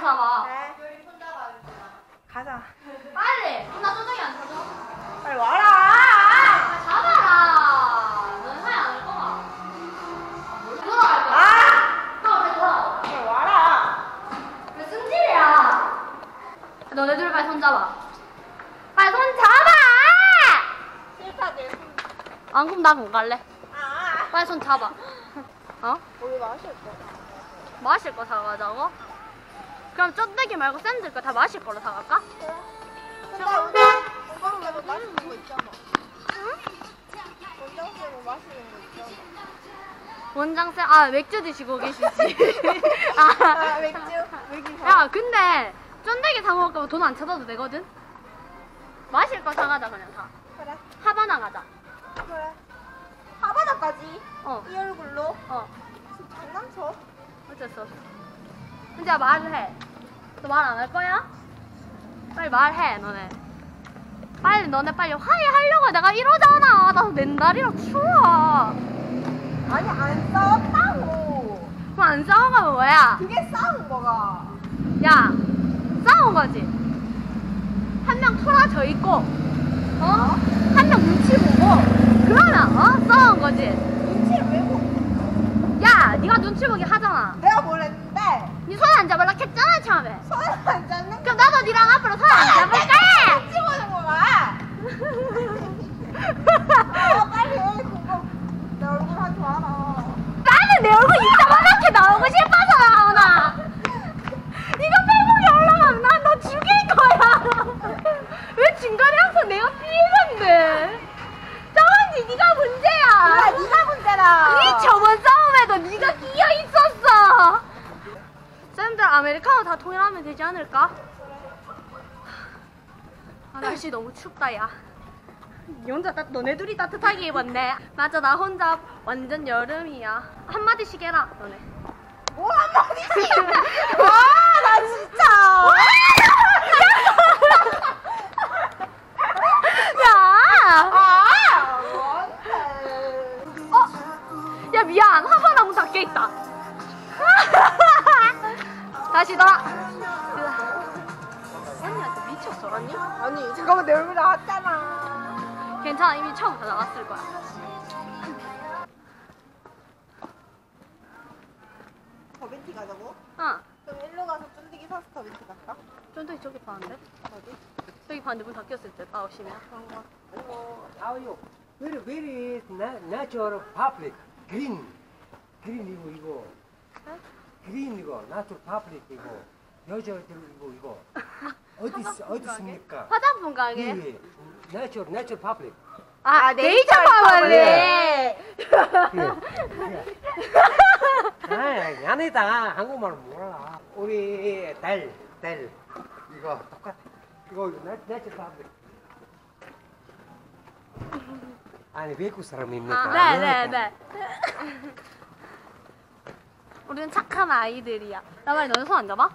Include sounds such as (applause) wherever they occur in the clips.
손 잡아. 네. 가자. 빨리. 나 저쪽에 안 쳐줘. 빨리 와라. 아, 잡아라. 너는 사이 안할 거야. 돌아갈 거야. 아! 너 돌아. 빨리 와라. 왜 승질이야? 너네들 빨리 손 잡아. 빨리 손 잡아! 싫다들. 안 그럼 나못 갈래. 아. 빨리 손 잡아. (laughs) 어? 우리 마실 거. 마실 거 사가자고? 그럼 쫀득이 말고 샌들 거다 마실 걸로 사갈까? 그래. 근데 우리 원장쌤은 마시는 거 있잖아. 원장쌤은 마시는 거 있잖아. 원장쌤, 아, 맥주 드시고 계시지. (laughs) 아, 아, 맥주. 맥주. 야, 근데 쫀득이 사 먹을 거면 돈안 찾아도 되거든? 마실 거 사가자, 그냥 다. 그래. 하바나 가자. 그래. 하바나까지 어, 이 얼굴로 어. 장난쳐? 어쩔 수 없어. 이제 말을 해. 너 말 안 할 거야? 빨리 말해, 너네. 빨리, 너네 빨리 화해하려고 내가 이러잖아. 나 맨날이라 추워. 아니 안 싸웠다고. 그럼 안 싸워가면 뭐야? 그게 싸운 거가. 야, 싸운 거지. 한명 토라져 있고, 어? 한 명 눈치 보고, 그러면, 어? 싸운 거지. 눈치를 왜 보? 야, 네가 눈치 보기 하잖아. 내가 뭘 했는데 니손안 잡으려 했잖아, 처음에. 손을 안 잡는 그럼 나도 니랑 앞으로 손안 잡을게! 눈치 보는 거야. 아 빨리 해 그거 내 얼굴 하지 마라. 나는 내 얼굴 이따만하게 나오고 싶어서 나오나. 이거 빼곡이 올라가면 난 너 죽일 거야. 왜 중간에 항상 내가 피해는데? 정은지 네가 문제야. 그래 네가 문제라. 네 저번 싸움에도 네가 끼어 있었어. 쌤들 아메리카노 다 통일하면 되지 않을까? 아 날씨 너무 춥다 야. 니 혼자 따, 너네 둘이 따뜻하게 입었네. 맞아 나 혼자 완전 여름이야. 한 마디씩 해라 너네. 뭐 한마디씩. (laughs) 와나 진짜. 나. 언니한테 미쳤어 언니? 아니 잠깐만 내 얼굴 나왔잖아. 괜찮아 이미 처음부터 나왔을 거야. 더벤티 가자고? 어. 그럼 일로 가서 쫀디기 사서 더벤티 갈까? 쫀득이 저기 봤는데? 어디? 저기 봤는데 문 닫혔을 때 아홉시면. 그런 거. How are you? Very, very natural public. Green. Green 이거 이거. Green 이거 natural public 이거. 여자들 이거 이거. (laughs) 어디 있- 어디 있습니까? 화장품 가게. 예, 예. Natural, natural public. 아, 네이처 네이처 파벌리. 아, 아니다. 한국말 몰라. 우리 달, 달. 이거 똑같아. 이거 나- natural public. 아니 외국 사람입니까? 아, 네, 네, 네. 우리는 착한 아이들이야. 나 말이 너네 손안 잡아?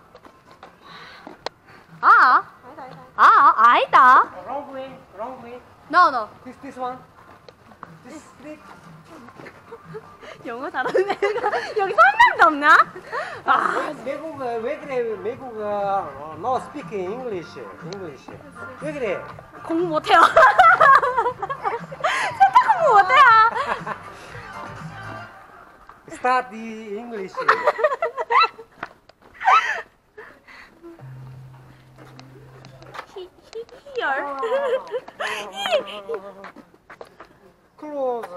아, 아니다 아니다. 아, 아니다. Wrong way, wrong way. No, no. This, this one. This, this. 영어 잘하는 애가 여기 한 명도 없나? 아, 외국 왜 그래? 외국 어, no speak English, English. 왜 그래? 공부 못해요. (laughs) Start the English. 히얼. Close,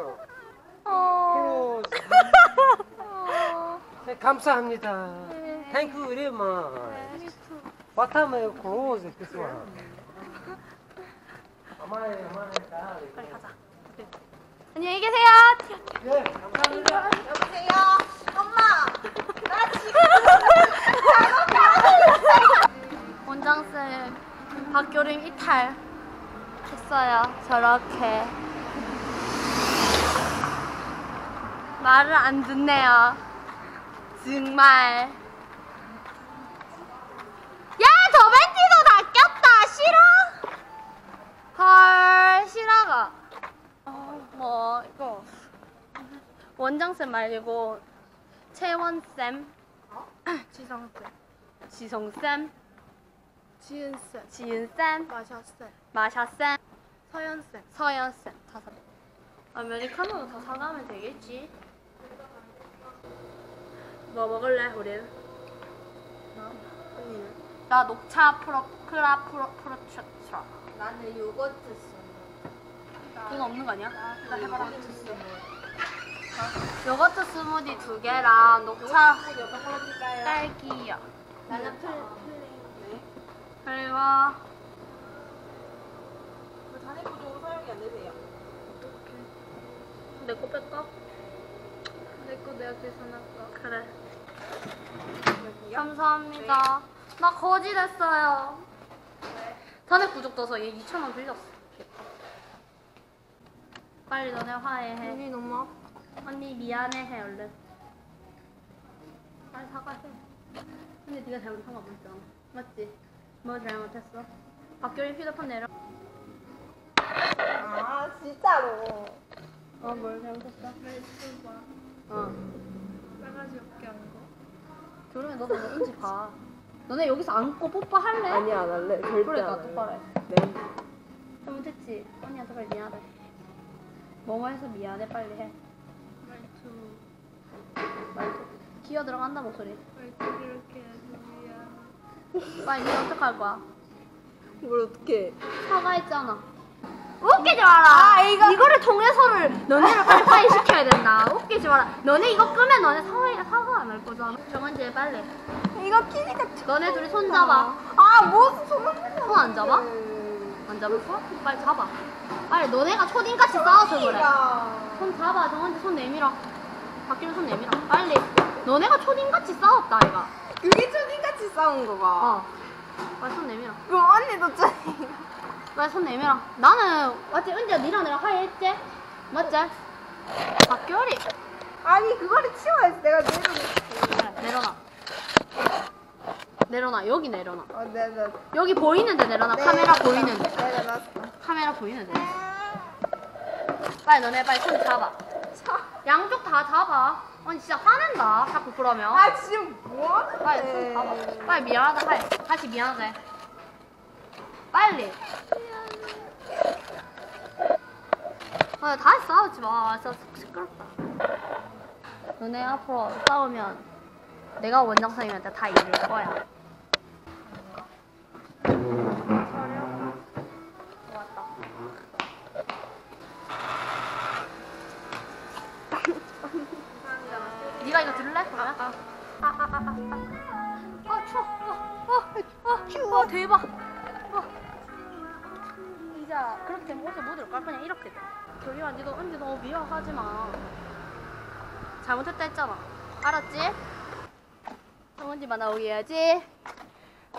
어. close. 어. 네, 감사합니다. 네. Thank you very much. What time is close this one? 아마이, 아마이, darling. 빨리 가자. 안녕히 계세요. 네, 저렇게 말을 안 듣네요. 정말. 야, 저 벤티도 다 꼈다. 싫어? 헐, 싫어가. 어, 뭐 이거 원장쌤 말고 채원쌤, 지성쌤. 지성쌤, 지은쌤, 지은쌤, 마샤쌤, 마샤쌤, 서연쌤. 서연쌤 다섯. 아메리카노도 다 사가면 되겠지. 뭐 먹을래 우리는? 언니는? 나 녹차 프로 크라 프로 프로처처. 나는 요거트 스 이거 없는 거 아니야? 나 해봐라. 요거트 스무. 요거트 스무디 두 개랑 녹차? 딸기요. 나는 플, 플레이. 그리고 단핵부적으로 사용이 안 되세요. 내거 뺄까? 내 거 내가 계산할까? 그래. 여기요? 감사합니다. 나 거지 됐어요. 탄핵 부족 떠서 얘 2천 원 빌렸어. 빨리 너네 화해해. 언니 너무 아파. 언니 미안해 해 얼른. 빨리 사과해. 근데 네가 잘못한 거 없잖아. 맞지? 뭐 잘못했어? 박교리 휴대폰 내려. 아 진짜로. 어, 뭘 잘못했어? 어. 싸가지 없게 한 거. 교림이 너 너인지 봐. 너네 여기서 안고 뽀뽀할래? 아니 안 할래. 절대 그래, 안 나 할래. 똑바로 해. 네. 잘못했지? 언니한테 빨리 미안해. 뭐뭐 해서 미안해 빨리 해. 말투. 말도 기어 들어간다 목소리. 말투 이렇게 해서 미안. 빨리 니 어떡할 거야? 뭘 어떻게? 사과했잖아. 웃기지 마라. 아, 이거 이거를 통해서를 너네를 빨리빨리 시켜야 된다. 웃기지 마라. 너네 이거 끄면 너네 사과 사과 안 할 거잖아. 정은지 빨리. 이거 키니까. 너네 둘이 손 잡아. 아 무슨 손을 손안 잡아? 안 잡았어? 빨리 잡아. 빨리 너네가 초딩같이 싸워서 그래. 손 잡아. 정은지 손 내밀어. 박기민 손 내밀어. 빨리. 너네가 초딩같이 싸웠다 이가. 그게 초딩같이 싸운 거가. 어. 빨리 손 내밀어. 그럼 언니도 초딩. 빨리 손 내밀어. 나는 맞지? 은지야 니랑 내가 화해했지? 맞지? 박결이. 아니 그거를 치워야지 내가 내려. 그래, 내려놔. 내려놔. 여기 내려놔. 어 네 네. 여기 보이는데 내려놔. 카메라 보이는데. 내려놨어. 카메라 보이는데. 빨리 너네 빨리 손 잡아. 양쪽 다 잡아. 아니 진짜 화낸다. 자꾸 그러면. 아 지금 뭐 하는데? 빨리 손 잡아. 빨리 미안하다 해. 다시 미안하다 해. 빨리. 아, 다시 싸우지 마. 진짜 시끄럽다. 너네 앞으로 싸우면 내가 원장 선생님한테 다 이길 거야. 네가 이거 들을래? 그러면? 아, 아, 아, 아, 아. 아, 추워. 어, 어, 어, 추워. 대박. 어. 이제 그렇게 옷을 못 입을 걸 그냥 이렇게 돼. 교리야, 니도 언제 너무 미워하지 마. 잘못했다 했잖아. 알았지? 정은지 만 나오게 해야지.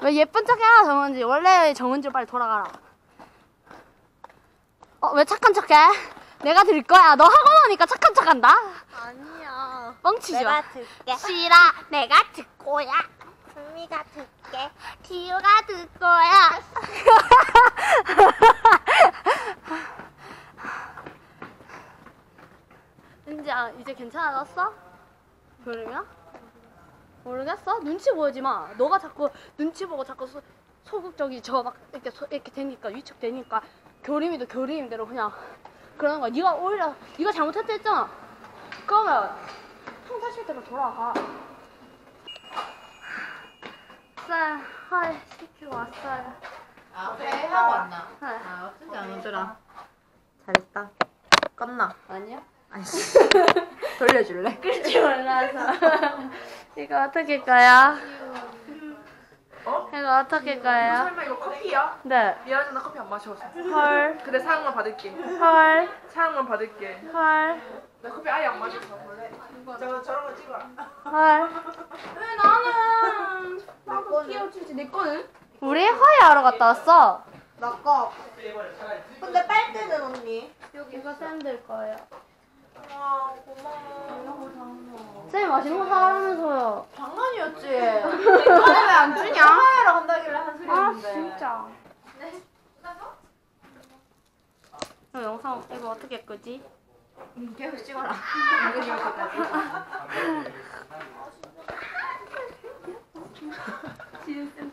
왜 예쁜 척 해라, 정은지. 원래 정은지로 빨리 돌아가라. 어, 왜 착한 척 해? 내가 들 거야. 너 학원 오니까 착한 척 한다? 아니야. 뻥치지 마. 듣게. 싫어. 내가 듣고야. 승미가 듣게. 디유가 들 거야. (laughs) (laughs) 은지야, 이제 괜찮아졌어? 그러면? 모르겠어? 눈치 보지 마. 너가 자꾸 눈치 보고 자꾸 소, 소극적이 저 막 이렇게 소- 이렇게 되니까 위축되니까 교림이도 교림대로 그냥 그러는 거야. 네가 오히려 네가 잘못했다 했잖아. 그러면 평소 실대로 돌아가. 쌀, 하이 시키고 왔어요. 아, 그래 하고 왔나? 네. 아, 어쩐지 안 오더라. 잘했다. 껐나? 아니요? 아니, (laughs) 돌려줄래? 끌지 말라서. (laughs) 이거 어떻게 까요? 어? 이거 어떻게 까요? 설마 이거 커피야? 네. 미안해 나 커피 안 마셔서 헐, 근데 사양만 받을게 헐, 사양만 받을게 헐, 나 커피 아예 안 마셔서 원래 저, 저런 거 찍어라 헐. 왜 나는 나도 키워주지 내 거는? 우리 허위하러 갔다 왔어. 나 거. 근데 빨대는 언니. 이거 쌤들 거예요. 아 고마워. 쌤 맛있는 거 사라면서요. 장난이었지. 내 거는 왜안 주냐? 하이라 한다길래 한 소리 아 했는데. 진짜. 이거 영상 이거 어떻게 끄지? 응, 계속 찍어라. 이거 지울 때까지. 지금